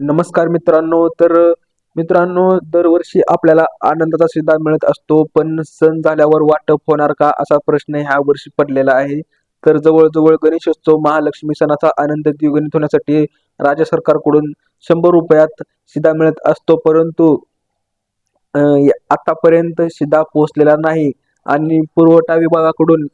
नमस्कार मित्रांनो तर मित्रांनो दरवर्षी आपल्याला आनंदाचा सुद्धा मिळत असतो पण सण झाल्यावर वाटप होणार का असा प्रश्न ह्या वर्षी पडलेला आहे. तर जवळजवळ गणेशोत्सव महालक्ष्मी सणाचा आनंद द्विगुणित होण्यासाठी राज्य सरकारकडून शंभर रुपयात शिधा मिळत असतो परंतु आतापर्यंत शिधा पोहोचलेला नाही. आणि पुरवठा विभागाकडून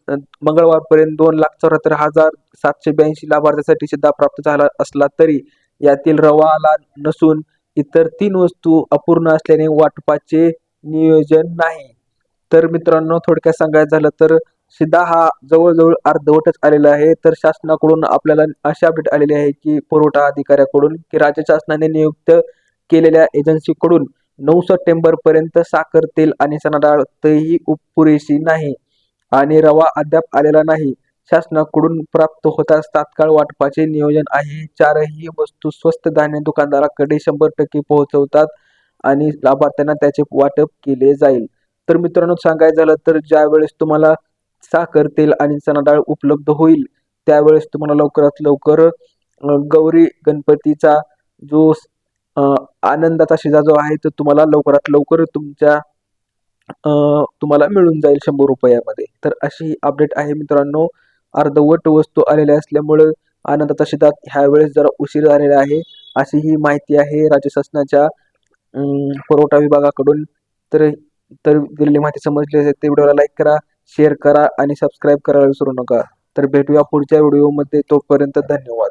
मंगळवारपर्यंत दोन लाख चौऱ्याहत्तर हजार सातशे ब्याऐंशी लाभार्थ्यांसाठी शिधा प्राप्त झाला असला तरी यातील रवा आला नसून इतर तीन वस्तू अपूर्ण असल्याने वाटपाचे नियोजन नाही. तर मित्रांनो थोडक्यात सांगायचं झालं तर शिधा हा जवळजवळ अर्धवटच आलेला आहे. तर शासनाकडून आपल्याला अशी अपडेट आलेली आहे की पुरवठा अधिकाऱ्याकडून की राज्य शासनाने नियुक्त केलेल्या एजन्सीकडून नऊ सप्टेंबर पर्यंत साखर तेल आणि सणाडाळ तेही उप- पुरेशी नाही आणि रवा अद्याप आलेला नाही. शासनाकडून प्राप्त होताच तात्काळ वाटपाचे नियोजन आहे. चारही वस्तू स्वस्त धान्य दुकानदाराकडे शंभर टक्के पोहोचवतात आणि लाभार्थ्यांना त्याचे वाटप केले जाईल. तर मित्रांनो सांगायचं झालं तर ज्यावेळेस तुम्हाला साखर तेल आणि चणा डाळ उपलब्ध होईल त्यावेळेस तुम्हाला लवकरात लवकर गौरी गणपतीचा जो आनंदाचा शिजा जो आहे तो तुम्हाला लवकरात लवकर तुमच्या तुम्हाला मिळून जाईल शंभर रुपयामध्ये. तर अशी अपडेट आहे मित्रांनो. अर्धवट वस्तू आलेल्या असल्यामुळं आनंदाचा शिधा ह्या वेळेस जरा उशीर झालेला आहे. अशी ही माहिती आहे राज्य शासनाच्या पुरवठा विभागाकडून. तर तर दिलेली माहिती समजली असेल तर व्हिडिओला लाईक करा शेअर करा आणि सबस्क्राईब करायला विसरू नका. तर भेटूया पुढच्या व्हिडिओमध्ये तोपर्यंत धन्यवाद.